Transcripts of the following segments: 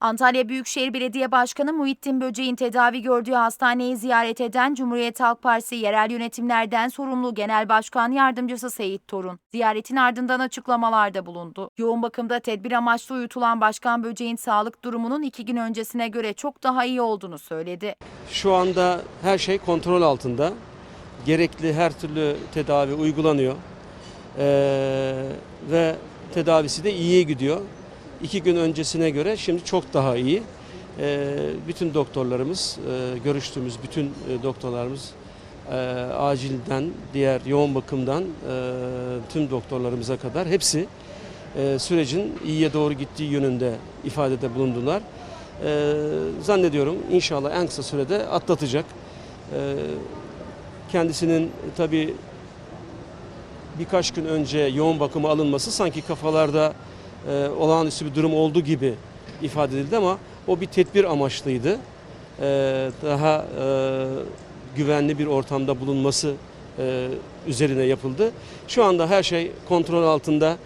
Antalya Büyükşehir Belediye Başkanı Muhittin Böceğin tedavi gördüğü hastaneyi ziyaret eden Cumhuriyet Halk Partisi yerel yönetimlerden sorumlu Genel Başkan Yardımcısı Seyit Torun, ziyaretin ardından açıklamalarda bulundu. Yoğun bakımda tedbir amaçlı uyutulan Başkan Böceğin sağlık durumunun iki gün öncesine göre çok daha iyi olduğunu söyledi. Şu anda her şey kontrol altında. Gerekli her türlü tedavi uygulanıyor. Ee, ve tedavisi de iyiye gidiyor. İki gün öncesine göre şimdi çok daha iyi. Ee, bütün doktorlarımız, e, görüştüğümüz bütün e, doktorlarımız e, acilden, diğer yoğun bakımdan tüm doktorlarımıza kadar hepsi sürecin iyiye doğru gittiği yönünde ifadede bulundular. Zannediyorum inşallah en kısa sürede atlatacak. Kendisinin tabii birkaç gün önce yoğun bakıma alınması sanki kafalarda e, olağanüstü bir durum olduğu gibi ifade edildi ama o bir tedbir amaçlıydı. Ee, daha e, güvenli bir ortamda bulunması e, üzerine yapıldı. Şu anda her şey kontrol altında.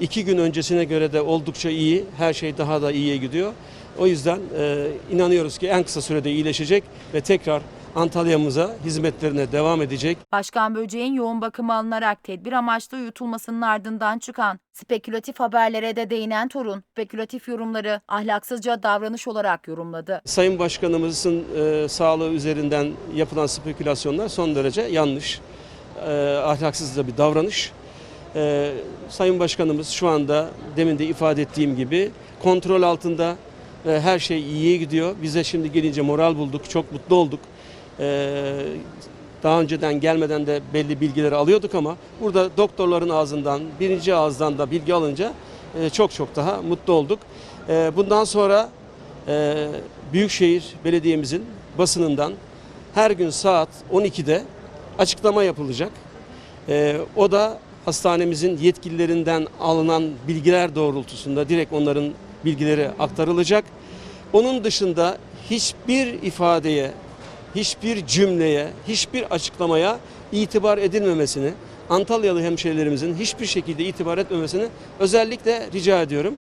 İki gün öncesine göre de oldukça iyi. Her şey daha da iyiye gidiyor. O yüzden e, inanıyoruz ki en kısa sürede iyileşecek ve tekrar Antalya'mıza hizmetlerine devam edecek. Başkan Böceğin yoğun bakıma alınarak tedbir amaçlı uyutulmasının ardından çıkan spekülatif haberlere de değinen Torun, spekülatif yorumları ahlaksızca davranış olarak yorumladı. Sayın Başkanımızın e, sağlığı üzerinden yapılan spekülasyonlar son derece yanlış, e, ahlaksızca bir davranış. E, Sayın Başkanımız şu anda demin de ifade ettiğim gibi kontrol altında her şey iyiye gidiyor. Bize şimdi gelince moral bulduk, çok mutlu olduk. E, daha önceden gelmeden de belli bilgileri alıyorduk ama burada doktorların ağzından, birinci ağızdan da bilgi alınca e, çok çok daha mutlu olduk. E, bundan sonra e, Büyükşehir Belediye'mizin basınından her gün saat 12'de açıklama yapılacak. O da hastanemizin yetkililerinden alınan bilgiler doğrultusunda direkt onların bilgileri aktarılacak. Onun dışında hiçbir ifadeye, hiçbir cümleye, hiçbir açıklamaya itibar edilmemesini, Antalyalı hemşehrilerimizin hiçbir şekilde itibar etmemesini özellikle rica ediyorum.